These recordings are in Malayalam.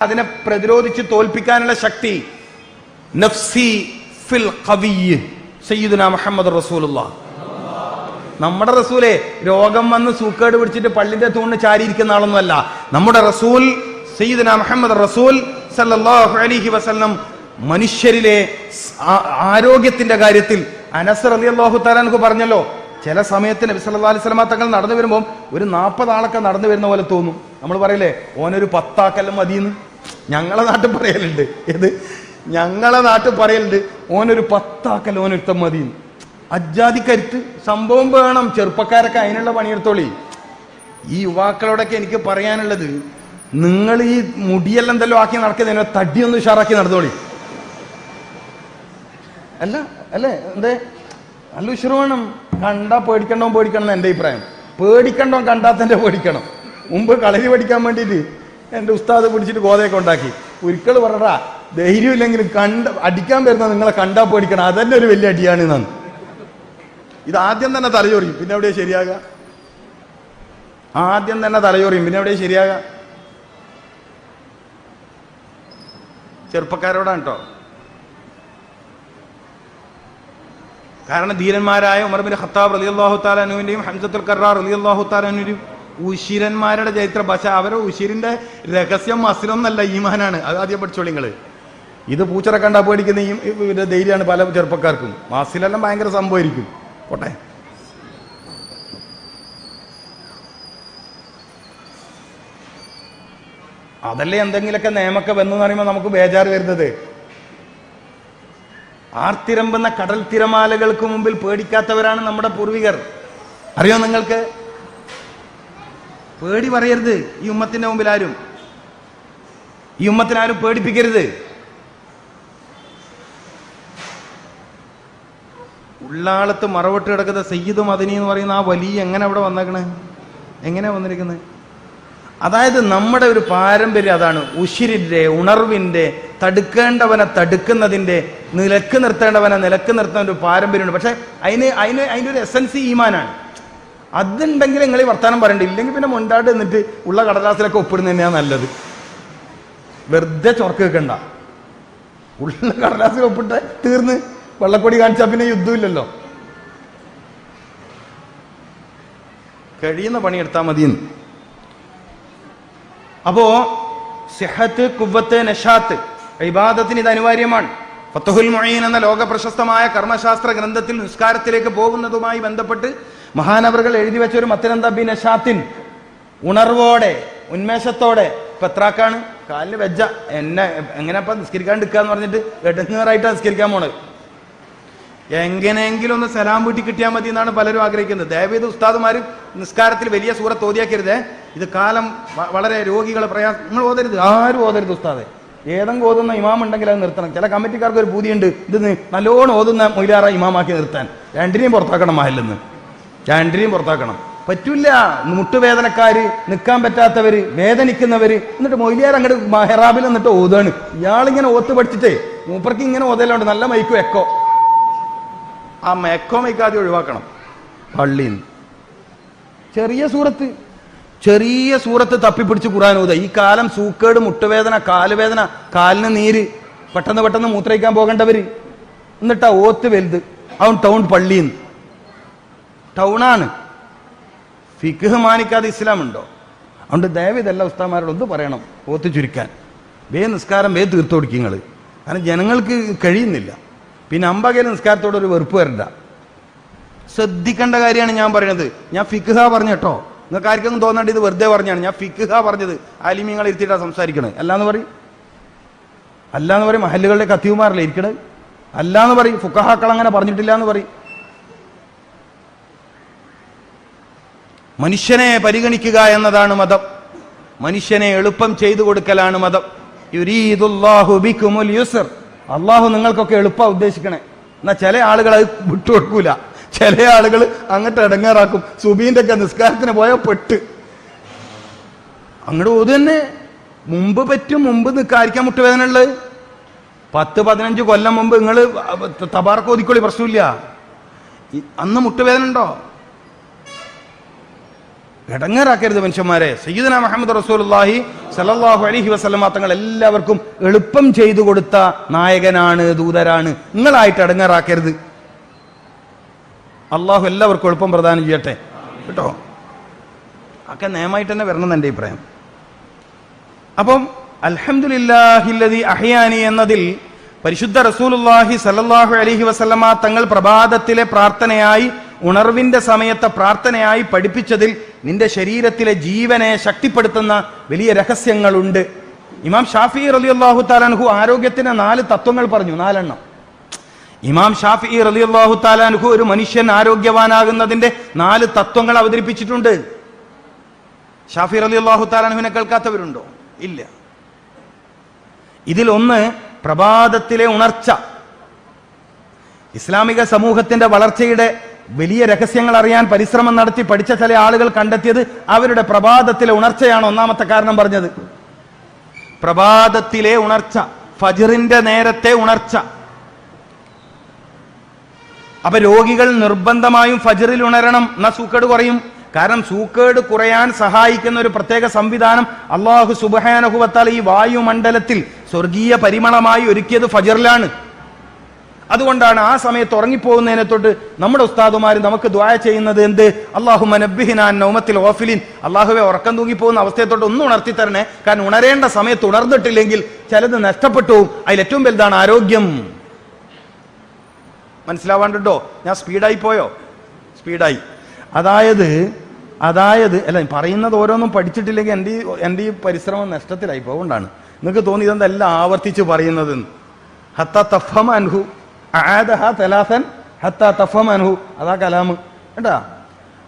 അതിനെ പ്രതിരോധിച്ച് തോൽപ്പിക്കാനുള്ള ശക്തി നഫ്സി ഫിൽ മുഹമ്മദ് നമ്മുടെ റസൂലെ രോഗം വന്ന് സൂക്കേട് പിടിച്ചിട്ട് പള്ളിന്റെ തൂണ് ചാരിയിരിക്കുന്ന ആളൊന്നുമല്ല. നമ്മുടെ റസൂൽ സയ്യിദുന മുഹമ്മദ് റസൂൽ സല്ലല്ലാഹു അലൈഹി വസല്ലം മനുഷ്യരിലെ ആരോഗ്യത്തിന്റെ കാര്യത്തിൽ അനസർ അലി അള്ളാഹു താലാനക്ക് പറഞ്ഞല്ലോ ചില സമയത്ത് നബി സല്ലല്ലാഹു അലൈഹി വസല്ലമ തങ്ങൾ നടന്നു വരുമ്പോൾ ഒരു നാൽപ്പത് ആളൊക്കെ നടന്നു വരുന്ന പോലെ തോന്നും. നമ്മൾ പറയില്ലേ ഓനൊരു പത്താക്കല്ലം മതിയെന്ന്? ഞങ്ങളെ നാട്ടിൽ പറയലുണ്ട്. ഏത്? ഞങ്ങളെ നാട്ടിൽ പറയലുണ്ട്. ഓനൊരു പത്താക്കൽ ഓനൊരുത്തം മതി. അജാതി കരുത്ത് സംഭവം വേണം. ചെറുപ്പക്കാരൊക്കെ അതിനുള്ള പണിയെടുത്തോളി. ഈ യുവാക്കളോടൊക്കെ എനിക്ക് പറയാനുള്ളത് നിങ്ങൾ ഈ മുടിയെല്ലാം എന്തെല്ലോ ആക്കി നടക്കുന്നതിനെ തടിയൊന്ന് ഉഷാറാക്കി നടന്നോളി. അല്ല അല്ലേ? എന്തേ? നല്ല ഉഷറ് വേണം. കണ്ടാ പേടിക്കണ്ടോ പേടിക്കണം എന്റെ അഭിപ്രായം. പേടിക്കണ്ടോ കണ്ടാ തന്നെ പേടിക്കണം. മുമ്പ് കളരി പഠിക്കാൻ വേണ്ടിയിട്ട് എന്റെ ഉസ്താദ് പിടിച്ചിട്ട് ഗോതയൊക്കെ ഉണ്ടാക്കി. ഒരിക്കൽ ധൈര്യം ഇല്ലെങ്കിലും കണ്ട അടിക്കാൻ വരുന്ന നിങ്ങളെ കണ്ടാ പേടിക്കണം. അതന്നെ ഒരു വലിയ അടിയാണ് നന്ന് ഇത് ആദ്യം തന്നെ തലചൊറിയും പിന്നെ എവിടെയാ ശരിയാകുക ആദ്യം തന്നെ തലചൊറിയും പിന്നെ എവിടെയാ ശരിയാകുക ചെറുപ്പക്കാരോടാണ് കേട്ടോ. കാരണം ധീരന്മാരായ ഉമർ ബിൻ ഖത്താബ് റളിയല്ലാഹു താലാനുവിന്റെയും ഹംസത്തുൽ കറാർ റളിയല്ലാഹു താലാനുവിന്റെയും ഉശിരന്മാരുടെ ചരിത്രം. പക്ഷെ അവരെ ഉശിരിന്റെ രഹസ്യം അസുരമെന്നല്ല ഈമാനാണ്. അത് ആദ്യം പഠിച്ചോളി നിങ്ങൾ. ഇത് പൂച്ചറ കണ്ടാ പേടിക്കുന്ന ഈ ധൈര്യമാണ് പല ചെറുപ്പക്കാർക്കും. മാസിലെല്ലാം ഭയങ്കര സംഭവമായിരിക്കും. പോട്ടെ. അതല്ലേ എന്തെങ്കിലുമൊക്കെ നിയമൊക്കെ വന്നു എന്ന് പറയുമ്പോൾ നമുക്ക് ബേജാറ് വരുന്നത്. ആർത്തിരമ്പുന്ന കടൽ തിരമാലകൾക്ക് മുമ്പിൽ പേടിക്കാത്തവരാണ് നമ്മുടെ പൂർവികർ. അറിയോ നിങ്ങൾക്ക്? പേടി പറയരുത്. ഈ ഉമ്മത്തിന്റെ മുമ്പിൽ ആരും. ഈ ഉമ്മത്തിനാരും പേടിപ്പിക്കരുത്. ഉള്ളാളത്ത് മറവിട്ട് കിടക്കുന്ന സയ്യിദ് മദനി എന്ന് പറയുന്ന ആ വലിയ എങ്ങനെ അവിടെ വന്നേക്കണേ? എങ്ങനെ വന്നിരിക്കുന്നത് അതായത് നമ്മുടെ ഒരു പാരമ്പര്യം അതാണ്. ഉശിരിന്റെ ഉണർവിന്റെ തടുക്കേണ്ടവനെ തടുക്കുന്നതിന്റെ നിലയ്ക്ക് നിർത്തേണ്ടവനെ നിലയ്ക്ക് നിർത്തുന്ന ഒരു പാരമ്പര്യമുണ്ട് പക്ഷെ അതിന് അതിന് അതിന്റെ ഒരു എസൻസ് ഈമാനാണ്. അതുണ്ടെങ്കിൽ നിങ്ങൾ ഈ വർത്തമാനം പറയണ്ട. ഇല്ലെങ്കിൽ പിന്നെ മുണ്ടാട്ട് നിന്നിട്ട് ഉള്ള കടലാസിലൊക്കെ ഒപ്പിടുന്ന തന്നെയാണ് നല്ലത്. വെറുതെ ചൊറക്ക് വെക്കണ്ട. ഉള്ള കടലാസിൽ ഒപ്പിട്ട് തീർന്ന് വെള്ളക്കൊടി കാണിച്ചാൽ പിന്നെ യുദ്ധമില്ലല്ലോ. കഴിയുന്ന പണി പണിയെടുത്താൽ മതിയെന്ന്. അപ്പോ സെഹത്ത് കുവ്വത്ത് നഷാത്ത് ഇബാദത്തിന് ഇത് അനിവാര്യമാണ്. ഫത്തുഹുൽ മൊഴീൻ എന്ന ലോക പ്രശസ്തമായ കർമ്മശാസ്ത്ര ഗ്രന്ഥത്തിൽ നിസ്കാരത്തിലേക്ക് പോകുന്നതുമായി ബന്ധപ്പെട്ട് മഹാനവറുകൾ എഴുതി വെച്ച ഒരു മത്തനന്ത? ബി നഷാത്തിൻ ഉണർവോടെ ഉന്മേഷത്തോടെ. ഇപ്പൊ എത്രാക്കാണ്? കാലിന് വെജ്ജ. എന്നെ എങ്ങനെ ഇപ്പൊ നിസ്കരിക്കാണ്ടിരിക്കാന്ന് പറഞ്ഞിട്ട് എടങ്ങേറായിട്ടാണ് നിസ്കരിക്കാൻ പോണത്. എങ്ങനെയെങ്കിലും ഒന്ന് സലാം വീട്ടി കിട്ടിയാൽ മതി എന്നാണ് പലരും ആഗ്രഹിക്കുന്നത്. ദയവേത് ഉസ്താദുമാരും നിസ്കാരത്തിൽ വലിയ സൂറ തോതിയാക്കരുതേ. ഇത് കാലം വളരെ രോഗികളെ പ്രയാസം നിങ്ങൾ ഓതരുത്. ആരും ഓതരുത് ഉസ്താദെ. ഏതെങ്കിലും ഓതുന്ന ഇമാം ഉണ്ടെങ്കിൽ അത് നിർത്തണം. ചില കമ്മിറ്റിക്കാർക്ക് ഒരു ഭൂതിയുണ്ട് ഇത് നല്ലോണം ഓതുന്ന മൊയിലാറ ഇമാമാക്കി നിർത്താൻ. രണ്ടിനെയും പുറത്താക്കണം മഹലിന്ന് രണ്ടിനെയും പുറത്താക്കണം. പറ്റില്ല. മുട്ടുവേദനക്കാര് നിൽക്കാൻ പറ്റാത്തവര് വേദനിക്കുന്നവര്. എന്നിട്ട് മൊയ്ലിയാർ അങ്ങോട്ട് മെഹറാബിൽ എന്നിട്ട് ഓതാണ് ഇയാളിങ്ങനെ ഓത്ത് പഠിച്ചിട്ടേ മൂപ്പർക്ക് ഇങ്ങനെ ഓതലുണ്ട്. നല്ല മൈക്കും എക്കോ. ആ മെക്കോ മൈക്കാതെ ഒഴിവാക്കണം. പള്ളിയിൽ നിന്ന് ചെറിയ സൂറത്ത്. ചെറിയ സൂറത്ത് തപ്പിപ്പിടിച്ച് ഖുറാൻ ഓത ഈ കാലം സൂക്കേട് മുട്ടുവേദന കാലുവേദന കാലിന് നീര്. പെട്ടെന്ന് പെട്ടെന്ന് മൂത്രയിക്കാൻ പോകേണ്ടവര്. എന്നിട്ടാ ഓത്ത് വലുത്. അവൻ ടൗൺ പള്ളിന്ന് ടൗണാണ്. ഫിഖ് മാനിക്കാതെ ഇസ്ലാം ഉണ്ടോ അതുകൊണ്ട് ദയവ് ഇതെല്ലാം ഉസ്താമാരോട് ഒന്ന് പറയണം ഓത്ത് ചുരുക്കാൻ. വേ നിസ്കാരം വേ തീർത്തു കൊടുക്കും നിങ്ങൾ കാരണം ജനങ്ങൾക്ക് കഴിയുന്നില്ല. പിന്നെ അമ്പകയിൽ നിസ്കാരത്തോട് ഒരു വെറുപ്പ് വരണ്ട. ശ്രദ്ധിക്കേണ്ട കാര്യമാണ് ഞാൻ പറയുന്നത് ഞാൻ ഫിഖ്ഹ പറഞ്ഞു കേട്ടോ. നിങ്ങൾക്ക് ആർക്കും തോന്നേണ്ട ഇത് വെറുതെ പറഞ്ഞാണ്. ഞാൻ ഫിഖ്ഹ പറഞ്ഞത് ആലിമീങ്ങൾ ഇരുത്തിയിട്ടാണ് സംസാരിക്കണത് അല്ലാന്ന് പറയും. അല്ലാന്ന് പറയും മഹല്ലുകളുടെ കത്തിയുമാരല്ലേ ഇരിക്കണത് അല്ലാന്ന് പറയും. ഫുക്കഹാക്കൾ അങ്ങനെ പറഞ്ഞിട്ടില്ല എന്ന് പറയും. മനുഷ്യനെ പരിഗണിക്കുക എന്നതാണ് മതം. മനുഷ്യനെ എളുപ്പം ചെയ്തു കൊടുക്കലാണ് മതം. അള്ളാഹു നിങ്ങൾക്കൊക്കെ എളുപ്പം ഉദ്ദേശിക്കണേ. എന്നാ ചില ആളുകൾ അത് വിട്ടുകൊടുക്കൂല. ചില ആളുകൾ അങ്ങോട്ട് ഇടങ്ങാറാക്കും. സുബീന്റെ ഒക്കെ നിസ്കാരത്തിന് പോയ പെട്ട്. അങ്ങോട്ട് ഓത് തന്നെ. മുമ്പ് പറ്റും മുമ്പ് നിൽക്കാരിക്കാൻ മുട്ടുവേദന ഉള്ളത്. പത്ത് പതിനഞ്ച് കൊല്ലം മുമ്പ് നിങ്ങൾ തബാർക്ക് ഒതുക്കൊള്ളി പ്രശ്നമില്ല. അന്ന് മുട്ടുവേദന ഉണ്ടോ? ഇടങ്ങേറാക്കരുത് മനുഷ്യന്മാരെ. സയ്യിദന മുഹമ്മദ് റസൂലുള്ളാഹി സലല്ലാഹു അലൈഹി വസല്ലമ തങ്ങൾ എല്ലാവർക്കും എളുപ്പം ചെയ്തു കൊടുത്ത നായകനാണ് ദൂതരാണ്. നിങ്ങളായിട്ട് ഇടങ്ങേറാക്കരുത് അള്ളാഹു എല്ലാവർക്കും എളുപ്പം പ്രദാനം ചെയ്യട്ടെ. കേട്ടോ? ഒക്കെ നിയമമായിട്ട് തന്നെ വരണം എന്റെ അഭിപ്രായം. അപ്പം അൽഹംദുലില്ലാഹില്ലദി അഹിയാനി എന്നതിൽ പരിശുദ്ധ റസൂലുള്ളാഹി സലല്ലാഹു അലൈഹി വസല്ലമ തങ്ങൾ പ്രഭാതത്തിലെ പ്രാർത്ഥനയായി ഉണർവിന്റെ സമയത്തെ പ്രാർത്ഥനയായി പഠിപ്പിച്ചതിൽ നിന്റെ ശരീരത്തിലെ ജീവനെ ശക്തിപ്പെടുത്തുന്ന വലിയ രഹസ്യങ്ങളുണ്ട്. ഇമാം ഷാഫി റളിയല്ലാഹു താലാൻഹു ആരോഗ്യത്തിന്റെ നാല് തത്വങ്ങൾ പറഞ്ഞു നാലെണ്ണം. ഇമാം ഷാഫി റളിയല്ലാഹു താലാൻഹു ഒരു മനുഷ്യൻ ആരോഗ്യവാനാകുന്നതിന്റെ നാല് തത്വങ്ങൾ അവതരിപ്പിച്ചിട്ടുണ്ട്. ഷാഫി റളിയല്ലാഹു താലാൻഹുവിനെ കേൾക്കാത്തവരുണ്ടോ? ഇല്ല. ഇതിൽ ഒന്ന് പ്രഭാതത്തിലെ ഉണർച്ച. ഇസ്ലാമിക സമൂഹത്തിന്റെ വളർച്ചയുടെ വലിയ രഹസ്യങ്ങൾ അറിയാൻ പരിശ്രമം നടത്തി പഠിച്ച ചില ആളുകൾ കണ്ടെത്തിയത് അവരുടെ പ്രഭാതത്തിലെ ഉണർച്ചയാണ് ഒന്നാമത്തെ കാരണം പറഞ്ഞത്. പ്രഭാതത്തിലെ ഉണർച്ച ഫജിറിന്റെ നേരത്തെ ഉണർച്ച. അപ്പൊ രോഗികൾ നിർബന്ധമായും ഫജിറിൽ ഉണരണം എന്നാ സൂക്കേട് കുറയും? കാരണം സൂക്കേട് കുറയാൻ സഹായിക്കുന്ന ഒരു പ്രത്യേക സംവിധാനം അള്ളാഹു സുബഹാനഹുവത്താൽ ഈ വായുമണ്ഡലത്തിൽ സ്വർഗീയ പരിമളമായി ഒരുക്കിയത് ഫജിറിലാണ്. അതുകൊണ്ടാണ് ആ സമയത്ത് ഉറങ്ങിപ്പോകുന്നതിനെ തൊട്ട് നമ്മുടെ ഉസ്താദുമാർ നമുക്ക് ദ്വായ ചെയ്യുന്നത് എന്ത്? അള്ളാഹു മനബിഹിനാൻ നൗമത്തിൽ ഓഫിലിൻ അള്ളാഹുവെ ഉറക്കം തൂങ്ങിപ്പോകുന്ന അവസ്ഥയെ തൊട്ട് ഒന്ന് ഉണർത്തി തരണേ. കാരണം ഉണരേണ്ട സമയത്ത് ഉണർന്നിട്ടില്ലെങ്കിൽ ചിലത് നഷ്ടപ്പെട്ടു അതിൽ ഏറ്റവും വലുതാണ് ആരോഗ്യം. മനസ്സിലാവാണ്ടോ ഞാൻ സ്പീഡായി പോയോ? സ്പീഡായി. അതായത് അതായത് അല്ല പറയുന്നത് ഓരോന്നും പഠിച്ചിട്ടില്ലെങ്കിൽ എന്റെ ഈ- എന്റെ ഈ പരിശ്രമം നഷ്ടത്തിലായി പോകുകൊണ്ടാണ് നിങ്ങൾക്ക് തോന്നി ഇതെന്തെല്ലാം ആവർത്തിച്ച് പറയുന്നത് ഹത്ത തഫമ അൻഹു ആദഹ അതാ കലാമ്. കേട്ടാ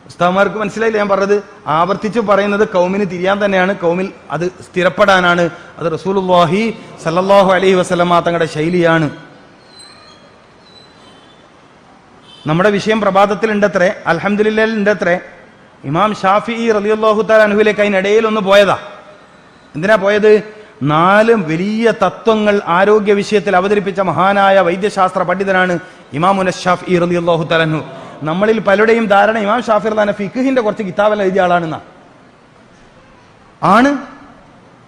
ഉസ്താമാർക്ക് മനസ്സിലായില്ല ഞാൻ പറഞ്ഞത്? ആവർത്തിച്ച് പറയുന്നത് കൗമിന് തിരിയാൻ തന്നെയാണ്. കൗമിൽ അത് സ്ഥിരപ്പെടാനാണ്. അത് റസൂലുള്ളാഹി സല്ലാഹു അലൈഹി വസല്ലമ തങ്ങളുടെ ശൈലിയാണ്. നമ്മുടെ വിഷയം പ്രഭാതത്തിൽ ഉണ്ടത്രേ ഉണ്ടത്രേ ഇമാം ഷാഫി റളിയല്ലാഹു തആല അനുവിലേക്ക് അതിനിടയിൽ ഒന്ന് പോയതാ. എന്തിനാ പോയത്? നാല് വലിയ തത്വങ്ങൾ ആരോഗ്യ വിഷയത്തിൽ അവതരിപ്പിച്ച മഹാനായ വൈദ്യശാസ്ത്ര പണ്ഡിതനാണ് ഇമാമുന ഷാഫി റളിയല്ലാഹു അള്ളാഹു തലഹു നമ്മളിൽ പലരുടെയും ധാരണ ഇമാം ഷാഫി റളിയല്ലാഹു ഫിഖിന്റെ കുറച്ച് കിതാബെല്ലാം എഴുതിയ ആളാണെന്ന. ആണ്?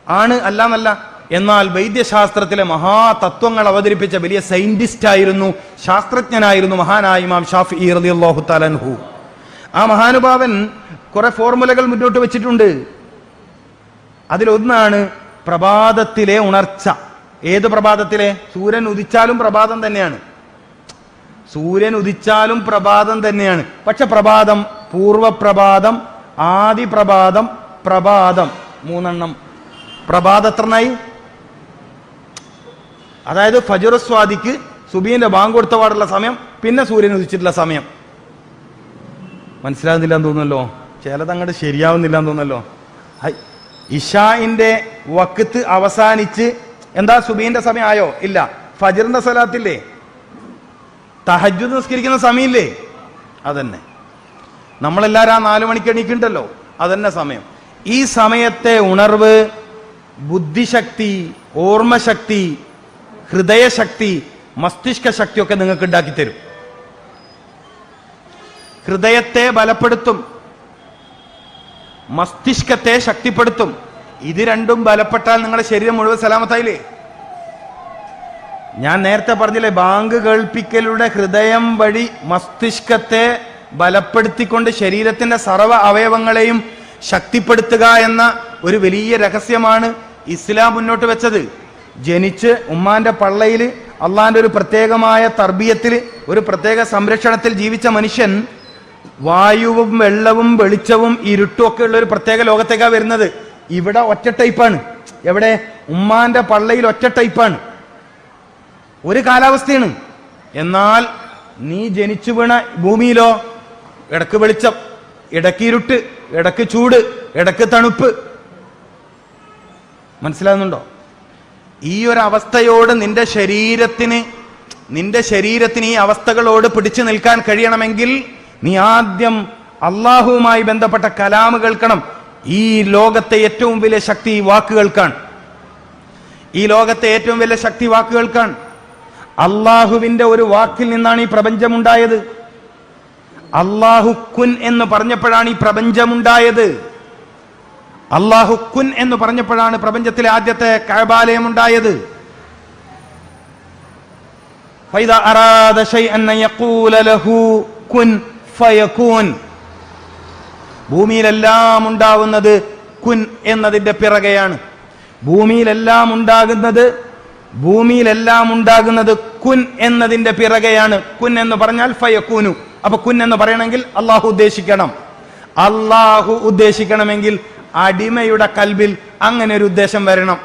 ആണ് അല്ലാന്നല്ല. എന്നാൽ വൈദ്യശാസ്ത്രത്തിലെ മഹാതത്വങ്ങൾ അവതരിപ്പിച്ച വലിയ സയന്റിസ്റ്റ് ആയിരുന്നു ശാസ്ത്രജ്ഞനായിരുന്നു മഹാനായ ഇമാം ഷാഫി റളിയല്ലാഹു അള്ളാഹു തലൻഹു ആ മഹാനുഭാവൻ കുറെ ഫോർമുലകൾ മുന്നോട്ട് വെച്ചിട്ടുണ്ട്. അതിലൊന്നാണ് പ്രഭാതത്തിലെ ഉണർച്ച. ഏത് പ്രഭാതത്തിലെ? സൂര്യൻ ഉദിച്ചാലും പ്രഭാതം തന്നെയാണ്. സൂര്യൻ ഉദിച്ചാലും പ്രഭാതം തന്നെയാണ്. പക്ഷെ പ്രഭാതം പൂർവപ്രഭാതം ആദിപ്രഭാതം പ്രഭാതം മൂന്നെണ്ണം. പ്രഭാതത്രനായി അതായത് ഫജുറസ്വാദിക്ക് സുബീന്റെ ബാങ്ക് കൊടുത്ത പാടുള്ള സമയം പിന്നെ സൂര്യൻ ഉദിച്ചിട്ടുള്ള സമയം. മനസ്സിലാകുന്നില്ല എന്ന് തോന്നുന്നല്ലോ? ചിലത് അങ്ങോട്ട് ശരിയാവുന്നില്ല എന്ന് തോന്നുന്നല്ലോ? ഹൈ ഇഷായിന്റെ വക്കത്ത് അവസാനിച്ച് എന്താ സുബീന്റെ സമയമായോ? ഇല്ല. ഫജറിന്റെ സ്ഥലത്തില്ലേ തഹജു നിസ്കരിക്കുന്ന സമയമില്ലേ? അതന്നെ. നമ്മളെല്ലാരും ആ നാലു മണിക്ക് എണീക്കുണ്ടല്ലോ അതന്നെ സമയം. ഈ സമയത്തെ ഉണർവ് ബുദ്ധിശക്തി ഓർമ്മശക്തി ഹൃദയശക്തി മസ്തിഷ്ക ശക്തിയൊക്കെ നിങ്ങൾക്ക് ഉണ്ടാക്കി തരും ഹൃദയത്തെ ബലപ്പെടുത്തും. മസ്തിഷ്കത്തെ ശക്തിപ്പെടുത്തും. ഇത് രണ്ടും ബലപ്പെട്ടാൽ നിങ്ങളുടെ ശരീരം മുഴുവൻ സലാമത്തായില്ലേ? ഞാൻ നേരത്തെ പറഞ്ഞില്ലേ ബാങ്ക് കേൾപ്പിക്കലുടെ ഹൃദയം വഴി മസ്തിഷ്കത്തെ ബലപ്പെടുത്തിക്കൊണ്ട് ശരീരത്തിന്റെ സർവ അവയവങ്ങളെയും ശക്തിപ്പെടുത്തുക എന്ന ഒരു വലിയ രഹസ്യമാണ് ഇസ്ലാം മുന്നോട്ട് വെച്ചത്. ജനിച്ച് ഉമ്മാന്റെ പള്ളയിൽ അള്ളാന്റെ ഒരു പ്രത്യേകമായ തർബീയത്തിൽ ഒരു പ്രത്യേക സംരക്ഷണത്തിൽ ജീവിച്ച മനുഷ്യൻ വായുവും വെള്ളവും വെളിച്ചവും ഇരുട്ടും ഒക്കെ ഉള്ള ഒരു പ്രത്യേക ലോകത്തേക്കാ വരുന്നത്. ഇവിടെ ഒറ്റ ടൈപ്പാണ് എവിടെ? ഉമ്മാന്റെ പള്ളയിൽ ഒറ്റ ടൈപ്പാണ് ഒരു കാലാവസ്ഥയാണ്. എന്നാൽ നീ ജനിച്ചു വീണ ഭൂമിയിലോ ഇടയ്ക്ക് വെളിച്ചം ഇടയ്ക്ക് ഇരുട്ട് ഇടയ്ക്ക് ചൂട് ഇടയ്ക്ക് തണുപ്പ്. മനസ്സിലാകുന്നുണ്ടോ ഈ ഒരു അവസ്ഥയോട് നിന്റെ ശരീരത്തിന് നിന്റെ ശരീരത്തിന് ഈ അവസ്ഥകളോട് പിടിച്ചു നിൽക്കാൻ കഴിയണമെങ്കിൽ നീ ആദ്യം അള്ളാഹുവുമായി ബന്ധപ്പെട്ട കലാമ് കേൾക്കണം. ഈ ലോകത്തെ ഏറ്റവും വലിയ ശക്തി വാക്കുകൾക്കാണ്. ഈ ലോകത്തെ ഏറ്റവും വലിയ ശക്തി വാക്കുകൾക്കാണ്. അള്ളാഹുവിന്റെ ഒരു വാക്കിൽ നിന്നാണ് ഈ പ്രപഞ്ചമുണ്ടായത്. അള്ളാഹു കുൻ എന്ന് പറഞ്ഞപ്പോഴാണ് ഈ പ്രപഞ്ചമുണ്ടായത്. അള്ളാഹു കുൻ എന്ന് പറഞ്ഞപ്പോഴാണ് പ്രപഞ്ചത്തിലെ ആദ്യത്തെ കഴബാലയം ഉണ്ടായത് ഫൈദ അറാദ ലഹു കുൻ ഫയക്കൂൻ ഭൂമിയിലെല്ലാം ഉണ്ടാവുന്നത് കുൻ എന്നതിന്റെ പിറകെയാണ്. ഭൂമിയിലെല്ലാം ഉണ്ടാകുന്നത് ഭൂമിയിലെല്ലാം ഉണ്ടാകുന്നത് കുൻ എന്നതിന്റെ പിറകെയാണ്. കുൻ എന്ന് പറഞ്ഞാൽ ഫയക്കൂനു അപ്പൊ കുൻ എന്ന് പറയണമെങ്കിൽ അള്ളാഹു ഉദ്ദേശിക്കണം. അള്ളാഹു ഉദ്ദേശിക്കണമെങ്കിൽ അടിമയുടെ കൽബിൽ അങ്ങനെ ഒരു ഉദ്ദേശം വരണം.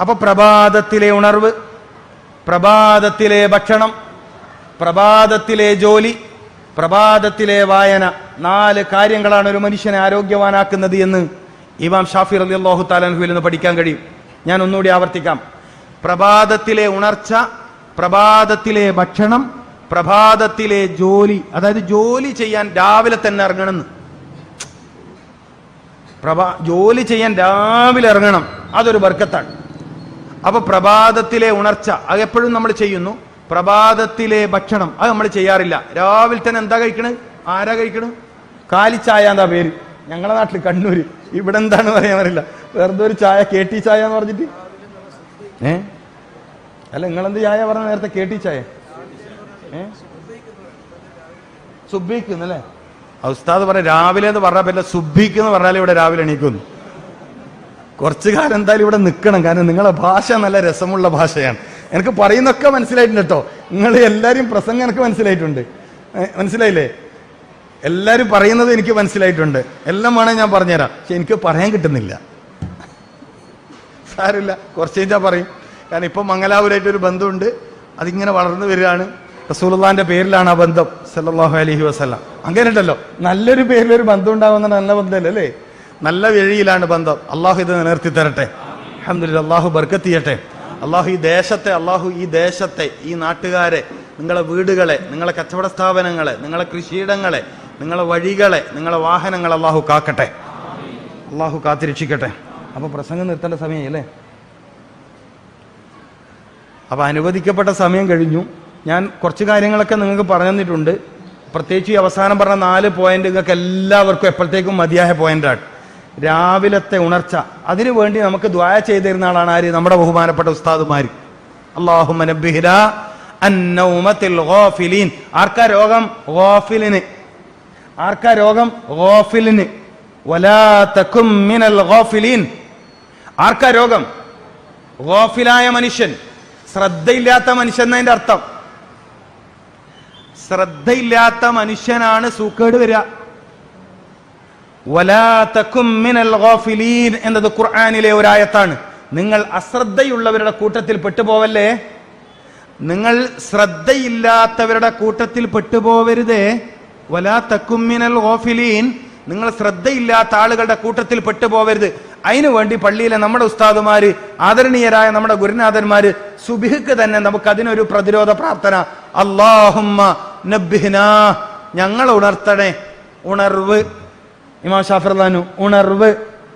അപ്പൊ പ്രഭാതത്തിലെ ഉണർവ് പ്രഭാതത്തിലെ ഭക്ഷണം പ്രഭാതത്തിലെ ജോലി പ്രഭാതത്തിലെ വായന നാല് കാര്യങ്ങളാണ് ഒരു മനുഷ്യനെ ആരോഗ്യവാനാക്കുന്നത് എന്ന് ഇമാം ഷാഫി അലി അള്ളാഹു താലൻഹുവിൽ നിന്ന് പഠിക്കാൻ കഴിയും. ഞാൻ ഒന്നുകൂടി ആവർത്തിക്കാം. പ്രഭാതത്തിലെ ഉണർച്ച പ്രഭാതത്തിലെ ഭക്ഷണം പ്രഭാതത്തിലെ ജോലി അതായത് ജോലി ചെയ്യാൻ രാവിലെ തന്നെ ഇറങ്ങണമെന്ന് പ്രഭാ ജോലി ചെയ്യാൻ രാവിലെ ഇറങ്ങണം. അതൊരു ബർക്കത്താണ്. അപ്പൊ പ്രഭാതത്തിലെ ഉണർച്ച അത് എപ്പോഴും നമ്മൾ ചെയ്യുന്നു. പ്രഭാതത്തിലെ ഭക്ഷണം അത് നമ്മൾ ചെയ്യാറില്ല. രാവിലെ തന്നെ എന്താ കഴിക്കണേ? ആരാ കഴിക്കണത് കാലിച്ചായ എന്താ പേര്? ഞങ്ങളുടെ നാട്ടിൽ കണ്ണൂര്. ഇവിടെ എന്താണ് പറയാൻ അറിയില്ല. വെറുതെ ഒരു ചായ കേട്ടി ചായ എന്ന് പറഞ്ഞിട്ട്. ഏ? അല്ല നിങ്ങളെന്ത് ചായ പറഞ്ഞ നേരത്തെ കേട്ടി ചായ? ഏ? സുബിക്കുന്നല്ലേ ഉസ്താദ് പറയാം രാവിലെ എന്ന് പറഞ്ഞാൽ പിന്നെ സുബിക്ക് എന്ന് പറഞ്ഞാൽ ഇവിടെ രാവിലെ എണീക്കുന്നു കുറച്ചു കാലം എന്തായാലും ഇവിടെ നിൽക്കണം. കാരണം നിങ്ങളെ ഭാഷ നല്ല രസമുള്ള ഭാഷയാണ്. എനിക്ക് പറയുന്നൊക്കെ മനസ്സിലായിട്ടുണ്ട് കേട്ടോ. നിങ്ങൾ എല്ലാവരും പ്രസംഗം എനിക്ക് മനസ്സിലായിട്ടുണ്ട്. മനസ്സിലായില്ലേ? എല്ലാവരും പറയുന്നത് എനിക്ക് മനസ്സിലായിട്ടുണ്ട്. എല്ലാം വേണേൽ ഞാൻ പറഞ്ഞുതരാം. പക്ഷെ എനിക്ക് പറയാൻ കിട്ടുന്നില്ല. സാരമില്ല. കുറച്ച് കഴിഞ്ഞാൽ പറയും. കാരണം ഇപ്പം മംഗലാപുരമായിട്ടൊരു ബന്ധമുണ്ട്. അതിങ്ങനെ വളർന്നു വരികയാണ്. റസൂലുള്ളാന്റെ പേരിലാണ് ആ ബന്ധം. സല്ലാഹു അലഹി വസ്ലാം അങ്ങനെ ഉണ്ടല്ലോ നല്ലൊരു പേരിലൊരു ബന്ധം ഉണ്ടാകുന്ന നല്ല ബന്ധമല്ലേ? അല്ലേ? നല്ല വഴിയിലാണ് ബന്ധം. അള്ളാഹു ഇത് നിലനിർത്തി തരട്ടെ. അഹമ്മദ് അള്ളാഹു ബർക്കത്തിയട്ടെ അള്ളാഹു ഈ ദേശത്തെ അള്ളാഹു ഈ ദേശത്തെ ഈ നാട്ടുകാരെ നിങ്ങളെ വീടുകളെ നിങ്ങളെ കച്ചവട സ്ഥാപനങ്ങളെ നിങ്ങളെ കൃഷിയിടങ്ങളെ നിങ്ങളെ വഴികളെ നിങ്ങളെ വാഹനങ്ങൾ അള്ളാഹു കാക്കട്ടെ. അള്ളാഹു കാത്തിരക്ഷിക്കട്ടെ. അപ്പൊ പ്രസംഗം നിർത്തേണ്ട സമയമല്ലേ അപ്പൊ അനുവദിക്കപ്പെട്ട സമയം കഴിഞ്ഞു. ഞാൻ കുറച്ച് കാര്യങ്ങളൊക്കെ നിങ്ങൾക്ക് പറഞ്ഞു തന്നിട്ടുണ്ട്. പ്രത്യേകിച്ച് ഈ അവസാനം പറഞ്ഞ നാല് പോയിന്റ് നിങ്ങൾക്ക് എല്ലാവർക്കും എപ്പോഴത്തേക്കും മതിയായ പോയിന്റാണ് രാവിലത്തെ ഉണർച്ച. അതിനു വേണ്ടി നമുക്ക് ദ്വായ ചെയ്തിരുന്ന ആളാണ് ആര്? നമ്മുടെ ബഹുമാനപ്പെട്ട ഉസ്താദുമാര്. അള്ളാഹു ഗോഫിലീൻ. ആർക്കാ രോഗം? ആർക്കാ രോഗം? മിനൽ ആർക്കാ രോഗം? ഗോഫിലായ മനുഷ്യൻ. ശ്രദ്ധയില്ലാത്ത മനുഷ്യൻ എന്നതിന്റെ അർത്ഥം? ശ്രദ്ധയില്ലാത്ത മനുഷ്യനാണ് സൂക്കേട് വരിക വലാ തക്കും മിനൽ ഗാഫിലീൻ എന്നത് ഖുർആാനിലെ ഒരായത്താണ്. നിങ്ങൾ അശ്രദ്ധയുള്ളവരുടെ കൂട്ടത്തിൽ പെട്ടുപോവല്ലേ? നിങ്ങൾ ശ്രദ്ധയില്ലാത്തവരുടെ കൂട്ടത്തിൽ പെട്ടുപോവരുതേ. വലാ തക്കുമ്മിനൽ മിനൽ ഗാഫിലീൻ നിങ്ങൾ ശ്രദ്ധയില്ലാത്ത ആളുകളുടെ കൂട്ടത്തിൽ പെട്ടുപോവരുത്. അതിനു വേണ്ടി പള്ളിയിലെ നമ്മുടെ ഉസ്താദുമാര് ആദരണീയരായ നമ്മുടെ ഗുരുനാഥന്മാര് സുബിഹിക്ക് തന്നെ നമുക്ക് അതിനൊരു പ്രതിരോധ പ്രാർത്ഥന. അള്ളാഹുമ്മ ഞങ്ങളെ ഉണർത്തണേ. ഉണർവ്. ഇമാം ഷാഫിർലാനു ഉണർവ്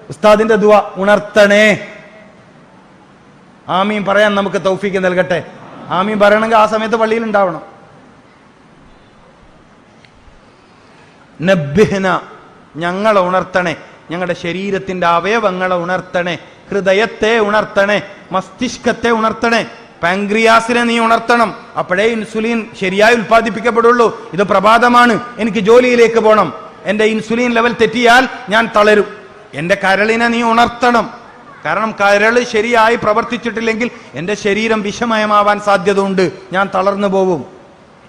ഉസ്താദിന്റെ ദുവ ഉണർത്തണേ. ആമീൻ പറയാൻ നമുക്ക് തൗഫീക്ക് നൽകട്ടെ. ആമീൻ പറയണമെങ്കിൽ ആ സമയത്ത് പള്ളിയിൽ ഉണ്ടാവണം. നബ്ബിഹ്ന ഞങ്ങളെ ഉണർത്തണേ. ഞങ്ങളുടെ ശരീരത്തിന്റെ അവയവങ്ങളെ ഉണർത്തണേ. ഹൃദയത്തെ ഉണർത്തണേ. മസ്തിഷ്കത്തെ ഉണർത്തണേ. പാങ്ക്രിയാസിനെ നീ ഉണർത്തണം. അപ്പോഴേ ഇൻസുലിൻ ശരിയായി ഉൽപ്പാദിപ്പിക്കപ്പെടുള്ളൂ. ഇത് പ്രഭാതമാണ്. എനിക്ക് ജോലിയിലേക്ക് പോകണം എന്റെ ഇൻസുലിൻ ലെവൽ തെറ്റിയാൽ ഞാൻ തളരും. എന്റെ കരളിനെ നീ ഉണർത്തണം. കാരണം കരൾ ശരിയായി പ്രവർത്തിച്ചിട്ടില്ലെങ്കിൽ എന്റെ ശരീരം വിഷമയമാവാൻ സാധ്യതയുണ്ട്. ഞാൻ തളർന്നു പോകും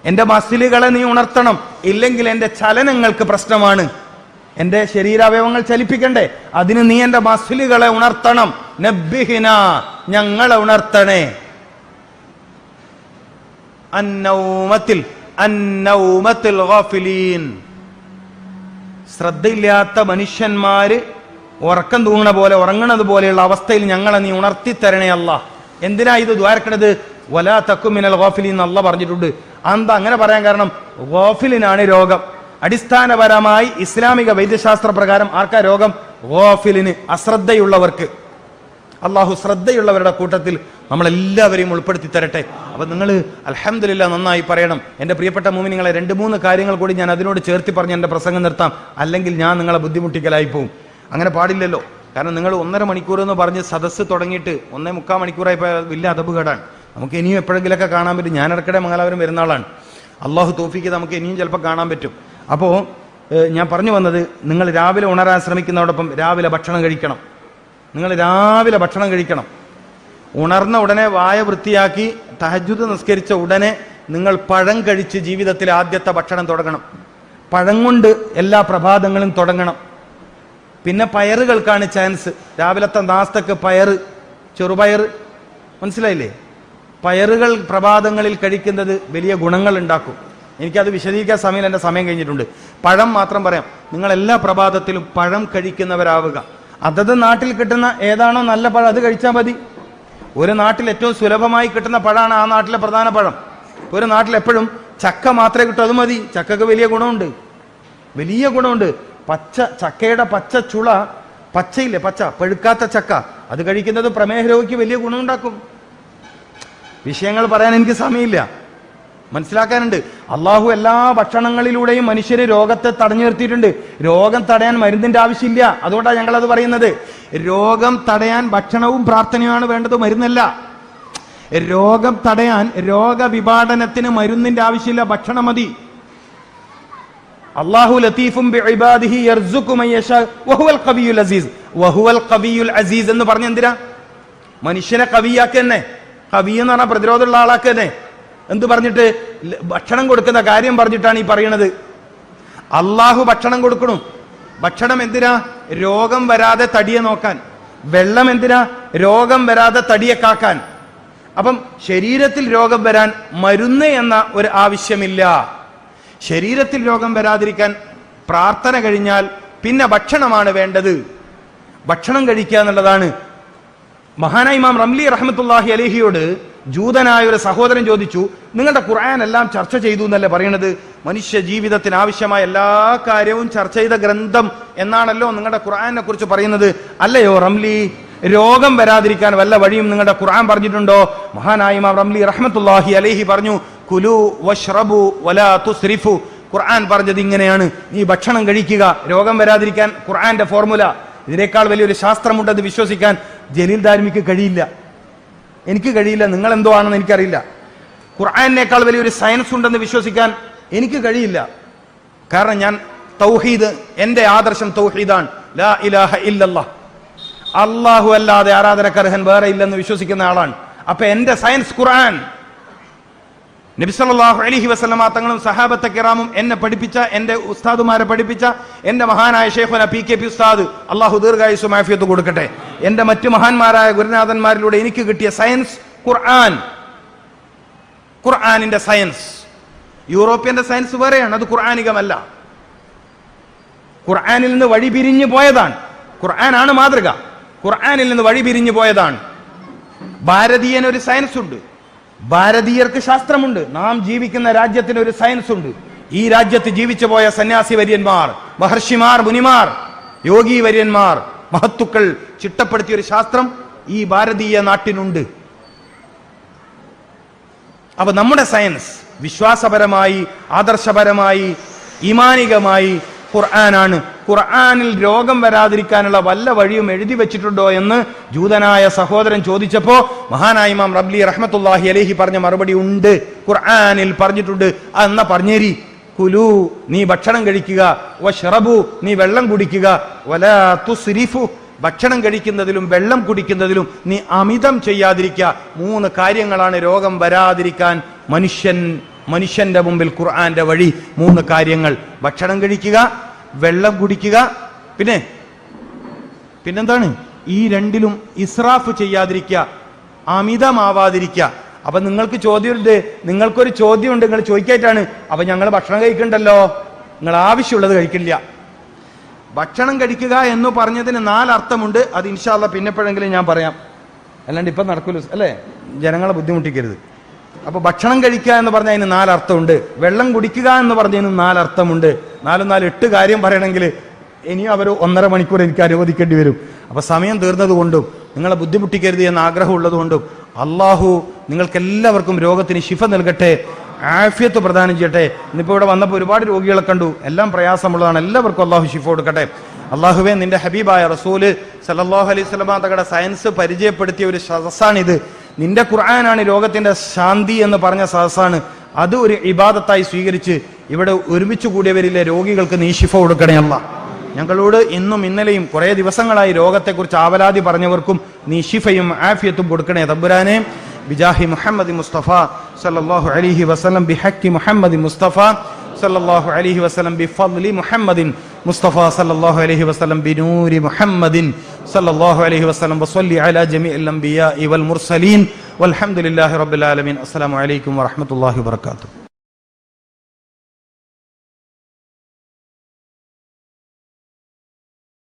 എന്റെ മസിലുകളെ നീ ഉണർത്തണം. ഇല്ലെങ്കിൽ എന്റെ ചലനങ്ങൾക്ക് പ്രശ്നമാണ്. എന്റെ ശരീരാവയവങ്ങൾ ചലിപ്പിക്കണ്ടേ? അതിന് നീ എന്റെ മസിലുകളെ ഉണർത്തണം. നബ്ബിഹിന ഞങ്ങളെ ഉണർത്തണേ. അന്നൗമത്തിൽ അന്നൗമത്തിൽ ശ്രദ്ധയില്ലാത്ത മനുഷ്യന്മാര് ഉറക്കം തൂങ്ങണ പോലെ ഉറങ്ങണത് പോലെയുള്ള അവസ്ഥയിൽ ഞങ്ങളെ നീ ഉണർത്തി തരണേ എന്തിനാ ഇത് ദ്വാരക്കണത്? വലാ തക്കുമിനൽ ഗോഫിലി എന്ന് അല്ല പറഞ്ഞിട്ടുണ്ട്. അന്ത അങ്ങനെ പറയാൻ കാരണം? ഗോഫിലിനാണ് രോഗം. അടിസ്ഥാനപരമായി ഇസ്ലാമിക വൈദ്യശാസ്ത്ര പ്രകാരം ആർക്കാ രോഗം? ഗോഫിലിന് അശ്രദ്ധയുള്ളവർക്ക്. അള്ളാഹു ശ്രദ്ധയുള്ളവരുടെ കൂട്ടത്തിൽ നമ്മളെല്ലാവരെയും ഉൾപ്പെടുത്തി തരട്ടെ. അപ്പം നിങ്ങൾ അലഹമില്ല നന്നായി പറയണം. എന്റെ പ്രിയപ്പെട്ട മൂമി നിങ്ങളെ രണ്ട് മൂന്ന് കാര്യങ്ങൾ കൂടി ഞാൻ അതിനോട് ചേർത്തി പറഞ്ഞ് എന്റെ പ്രസംഗം നിർത്താം. അല്ലെങ്കിൽ ഞാൻ നിങ്ങളെ ബുദ്ധിമുട്ടിക്കലായി പോവും. അങ്ങനെ പാടില്ലല്ലോ. കാരണം നിങ്ങൾ ഒന്നര മണിക്കൂർ എന്ന് പറഞ്ഞ് സദസ്സ് തുടങ്ങിയിട്ട് ഒന്നേ മുക്കാൽ മണിക്കൂറായി വലിയ അതപകേടാണ് നമുക്ക് ഇനിയും എപ്പോഴെങ്കിലൊക്കെ കാണാൻ പറ്റും. ഞാൻ ഇടയ്ക്കിടെ മംഗലാപുരം വരുന്ന ആളാണ്. അള്ളാഹു തോഫിക്ക് നമുക്ക് ഇനിയും ചിലപ്പോൾ കാണാൻ പറ്റും. അപ്പോൾ ഞാൻ പറഞ്ഞു വന്നത് നിങ്ങൾ രാവിലെ ഉണരാൻ ശ്രമിക്കുന്നതോടൊപ്പം രാവിലെ ഭക്ഷണം കഴിക്കണം. നിങ്ങൾ രാവിലെ ഭക്ഷണം കഴിക്കണം. ഉണർന്ന ഉടനെ വായ വൃത്തിയാക്കി തഹജുദ് നിസ്കരിച്ച ഉടനെ നിങ്ങൾ പഴം കഴിച്ച് ജീവിതത്തിലെ ആദ്യത്തെ ഭക്ഷണം തുടങ്ങണം. പഴം കൊണ്ട് എല്ലാ പ്രഭാതങ്ങളും തുടങ്ങണം. പിന്നെ പയറുകൾക്കാണ് ചാൻസ് രാവിലത്തെ നാസ്തക്ക് പയറ് ചെറുപയർ മനസ്സിലായില്ലേ? പയറുകൾ പ്രഭാതങ്ങളിൽ കഴിക്കുന്നത് വലിയ ഗുണങ്ങൾ ഉണ്ടാക്കും. എനിക്കത് വിശദീകരിക്കാൻ സമയം എന്റെ സമയം കഴിഞ്ഞിട്ടുണ്ട്. പഴം മാത്രം പറയാം. നിങ്ങൾ എല്ലാ പ്രഭാതത്തിലും പഴം കഴിക്കുന്നവരാവുക. അതത് നാട്ടിൽ കിട്ടുന്ന ഏതാണോ നല്ല പഴം അത് കഴിച്ചാൽ മതി. ഒരു നാട്ടിൽ ഏറ്റവും സുലഭമായി കിട്ടുന്ന പഴമാണ് ആ നാട്ടിലെ പ്രധാന പഴം. ഒരു നാട്ടിൽ എപ്പോഴും ചക്ക മാത്രമേ കിട്ടൂ അത് മതി. ചക്കക്ക് വലിയ ഗുണമുണ്ട്. വലിയ ഗുണമുണ്ട്. പച്ച ചക്കയുടെ പച്ച ചുള പച്ചയില്ലേ പച്ച പഴുക്കാത്ത ചക്ക അത് കഴിക്കുന്നത് പ്രമേഹ രോഗിക്ക് വലിയ ഗുണമുണ്ടാക്കും. വിഷയങ്ങൾ പറയാൻ എനിക്ക് സമയമില്ല. മനസ്സിലാക്കാനുണ്ട്. അള്ളാഹു എല്ലാ ഭക്ഷണങ്ങളിലൂടെയും മനുഷ്യര് രോഗത്തെ തടഞ്ഞു നിർത്തിയിട്ടുണ്ട്. രോഗം തടയാൻ മരുന്നിന്റെ ആവശ്യമില്ല. അതുകൊണ്ടാണ് ഞങ്ങൾ അത് പറയുന്നത്. രോഗം തടയാൻ ഭക്ഷണവും പ്രാർത്ഥനയുമാണ് വേണ്ടത് മരുന്നല്ല. രോഗം തടയാൻ രോഗവിപാടനത്തിന് മരുന്നിന്റെ ആവശ്യമില്ല ഭക്ഷണം മതി. അള്ളാഹു ലത്തീഫും അസീസ്. എന്ന് പറഞ്ഞ എന്തിനാ? മനുഷ്യനെ കവിയാക്കന്നെ കവി എന്ന് പറഞ്ഞാൽ പ്രതിരോധമുള്ള ആളാക്ക തന്നെ എന്ത് പറഞ്ഞിട്ട്? ഭക്ഷണം കൊടുക്കുന്ന കാര്യം പറഞ്ഞിട്ടാണ് ഈ പറയണത്. അള്ളാഹു ഭക്ഷണം കൊടുക്കണു. ഭക്ഷണം എന്തിനാ? രോഗം വരാതെ തടിയെ നോക്കാൻ. വെള്ളം എന്തിനാ? രോഗം വരാതെ തടിയെ കാക്കാൻ. അപ്പം ശരീരത്തിൽ രോഗം വരാൻ മരുന്ന് എന്ന ഒരു ആവശ്യമില്ല. ശരീരത്തിൽ രോഗം വരാതിരിക്കാൻ പ്രാർത്ഥന കഴിഞ്ഞാൽ പിന്നെ ഭക്ഷണമാണ് വേണ്ടത്. ഭക്ഷണം കഴിക്കുക എന്നുള്ളതാണ്. മഹാനായ ഇമാം റംലി റഹമത്തുല്ലാഹി അലഹിയോട് ജൂതനായ ഒരു സഹോദരൻ ചോദിച്ചു നിങ്ങളുടെ ഖുർആൻ എല്ലാം ചർച്ച ചെയ്തു എന്നല്ലേ പറയണത്? മനുഷ്യ ജീവിതത്തിന് ആവശ്യമായ എല്ലാ കാര്യവും ചർച്ച ചെയ്ത ഗ്രന്ഥം എന്നാണല്ലോ നിങ്ങളുടെ ഖുർആനെ കുറിച്ച് പറയുന്നത്. അല്ലയോ റംലി? രോഗം വരാതിരിക്കാൻ വല്ല വഴിയും നിങ്ങളുടെ ഖുർആൻ പറഞ്ഞിട്ടുണ്ടോ? മഹാനായ റംലി റഹ്മത്തുല്ലാഹി അലേഹി പറഞ്ഞു കുലു വഷ്റബു വലാ തുസ്രിഫു. ഖുർആൻ പറഞ്ഞത് ഇങ്ങനെയാണ്. നീ ഭക്ഷണം കഴിക്കുക രോഗം വരാതിരിക്കാൻ ഖുർആന്റെ ഫോർമുല. ഇതിനേക്കാൾ വലിയൊരു ശാസ്ത്രമുണ്ടെന്ന് വിശ്വസിക്കാൻ. ജലീൽ ധാർമ്മിക്ക് കഴിയില്ല. എനിക്ക് കഴിയില്ല നിങ്ങൾ എന്തോ ആണെന്ന് എനിക്കറിയില്ല. ഖുർആനേക്കാൾ വലിയൊരു സയൻസ് ഉണ്ടെന്ന് വിശ്വസിക്കാൻ എനിക്ക് കഴിയില്ല. കാരണം ഞാൻ തൗഹീദ് എന്റെ ആദർശം തൗഹീദാണ്. ലാ ഇലാഹ അള്ളാഹു അല്ലാതെ ആരാധനക്കർഹൻ വേറെ ഇല്ലെന്ന് വിശ്വസിക്കുന്ന ആളാണ്. അപ്പൊ എന്റെ സയൻസ് ഖുർആൻ. നബി അലഹി വസല്ലമ തങ്ങളും സഹാബത്തെ കിറാമും എന്നെ പഠിപ്പിച്ച എന്റെ ഉസ്താദുമാരെ പഠിപ്പിച്ച എന്റെ മഹാനായ ഷേഖുന പി കെ പി ഉസ്താദ് അള്ളാഹു ദീർഘായുസ് മാഫിയത്ത് കൊടുക്കട്ടെ. എന്റെ മറ്റു മഹാന്മാരായ ഗുരുനാഥന്മാരിലൂടെ എനിക്ക് കിട്ടിയ സയൻസ് ഖുർആൻ. ഖുർആാനിന്റെ സയൻസ്. യൂറോപ്യന്റെ സയൻസ് വേറെയാണ് അത് ഖുർആാനികമല്ല. ഖുർആാനിൽ നിന്ന് വഴി പിരിഞ്ഞു പോയതാണ്. ഖുർആനാണ് മാതൃക. ഖുർആാനിൽ നിന്ന് വഴി പിരിഞ്ഞു പോയതാണ്. ഭാരതീയന് ഒരു സയൻസ് ഉണ്ട് ഭാരതീയർക്ക് ശാസ്ത്രമുണ്ട്. നാം ജീവിക്കുന്ന രാജ്യത്തിന് ഒരു സയൻസ് ഉണ്ട് ഈ രാജ്യത്ത് ജീവിച്ചു പോയ സന്യാസി വര്യന്മാർ മഹർഷിമാർ മുനിമാർ യോഗി വര്യന്മാർ മഹത്തുക്കൾ ചിട്ടപ്പെടുത്തിയ ഒരു ശാസ്ത്രം ഈ ഭാരതീയ നാട്ടിനുണ്ട്. അപ്പൊ നമ്മുടെ സയൻസ് വിശ്വാസപരമായി ആദർശപരമായി ഇമാനികമായി ഖുർആനാണ്. ഖുർആാനിൽ രോഗം വരാതിരിക്കാനുള്ള വല്ല വഴിയും എഴുതി വെച്ചിട്ടുണ്ടോ എന്ന് ജൂതനായ സഹോദരൻ ചോദിച്ചപ്പോ മഹാനായ ഇമാം റബ്ലി റഹ്മത്തുല്ലാഹി അലഹി പറഞ്ഞ മറുപടി ഉണ്ട്. ഖുർആാനിൽ പറഞ്ഞിട്ടുണ്ട്. എന്നാ പറഞ്ഞേരി. കുലു നീ ഭക്ഷണം കഴിക്കുക. വഷറബു നീ വെള്ളം കുടിക്കുക. വലാ തുസ്രിഫു. ഭക്ഷണം കഴിക്കുന്നതിലും വെള്ളം കുടിക്കുന്നതിലും നീ അമിതം ചെയ്യാതിരിക്കുക. മൂന്ന് കാര്യങ്ങളാണ് രോഗം വരാതിരിക്കാൻ മനുഷ്യൻ മനുഷ്യന്റെ മുമ്പിൽ ഖുർആന്റെ വഴി മൂന്ന് കാര്യങ്ങൾ. ഭക്ഷണം കഴിക്കുക വെള്ളം കുടിക്കുക പിന്നെ പിന്നെന്താണ്? ഈ രണ്ടിലും ഇസ്രാഫ് ചെയ്യാതിരിക്കുക അമിതമാവാതിരിക്കുക. അപ്പൊ നിങ്ങൾക്ക് ചോദ്യമുണ്ട് നിങ്ങൾക്കൊരു ചോദ്യമുണ്ട് നിങ്ങൾ ചോദിക്കായിട്ടാണ് അപ്പൊ ഞങ്ങൾ ഭക്ഷണം കഴിക്കണ്ടല്ലോ? നിങ്ങൾ ആവശ്യമുള്ളത് കഴിക്കില്ല. ഭക്ഷണം കഴിക്കുക എന്ന് പറഞ്ഞതിന് നാലർത്ഥമുണ്ട് അത് ഇൻഷാല്ല പിന്നെപ്പോഴെങ്കിലും ഞാൻ പറയാം. അല്ലാണ്ട് ഇപ്പം നടക്കൂല അല്ലേ? ജനങ്ങളെ ബുദ്ധിമുട്ടിക്കരുത്. അപ്പൊ ഭക്ഷണം കഴിക്കുക എന്ന് പറഞ്ഞ അതിന് നാലർത്ഥമുണ്ട്. വെള്ളം കുടിക്കുക എന്ന് പറഞ്ഞതിന് നാലർത്ഥമുണ്ട്. നാലും നാല് എട്ട് കാര്യം പറയണമെങ്കിൽ ഇനിയും അവർ ഒന്നര മണിക്കൂർ എനിക്ക് അനുവദിക്കേണ്ടി വരും. അപ്പൊ സമയം തീർന്നത് കൊണ്ടും നിങ്ങളെ ബുദ്ധിമുട്ടിക്കരുത് എന്ന ആഗ്രഹമുള്ളതുകൊണ്ടും അള്ളാഹു നിങ്ങൾക്കെല്ലാവർക്കും രോഗത്തിന് ശിഫ നൽകട്ടെ ആഫിയത്ത് പ്രദാനം ചെയ്യട്ടെ. ഇന്നിപ്പോൾ ഇവിടെ വന്നപ്പോൾ ഒരുപാട് രോഗികളെ കണ്ടു. എല്ലാം പ്രയാസമുള്ളതാണ്. എല്ലാവർക്കും അള്ളാഹു ശിഫ കൊടുക്കട്ടെ. അള്ളാഹുവെ നിന്റെ ഹബീബായ റസൂൽ സല്ലല്ലാഹു അലൈഹി സ്വലമ തങ്ങളുടെ സയൻസ് പരിചയപ്പെടുത്തിയ ഒരു സദസ്സാണിത്. നിന്റെ ഖുർആനാണ് ലോകത്തിന്റെ ശാന്തി എന്ന് പറഞ്ഞ സദസ്സാണ്. അത് ഒരു ഇബാദത്തായി സ്വീകരിച്ച് ഇവിടെ ഒരുമിച്ച് കൂടിയവരിലെ രോഗികൾക്ക് നീ ശിഫ കൊടുക്കണേ അല്ല. ഞങ്ങളോട് ഇന്നും ഇന്നലെയും കുറേ ദിവസങ്ങളായി രോഗത്തെക്കുറിച്ച് ആവലാതി പറഞ്ഞവർക്കും നീ ഷിഫയും ആഫിയത്തും കൊടുക്കണേ തമ്പുരാനെ. ബിജാഹി മുഹമ്മദ് മുസ്തഫ സല്ലല്ലാഹു അലിഹി വസ്ലം ബിഹക്കി മുഹമ്മദ് മുസ്തഫ. സല്ലല്ലാഹു അലൈഹി വസല്ലം ബിഫദ്ലി മുഹമ്മദിൻ മുസ്തഫ സല്ലല്ലാഹു അലൈഹി വസല്ലം ബിനൂരി മുഹമ്മദിൻ സല്ലല്ലാഹു അലൈഹി വസല്ലം വസല്ലി അലാ ജമീഇൽ അംബിയാഇ വൽ മുർസലീൻ والحمد لله رب العالمين السلام عليكم ورحمة الله وبركاته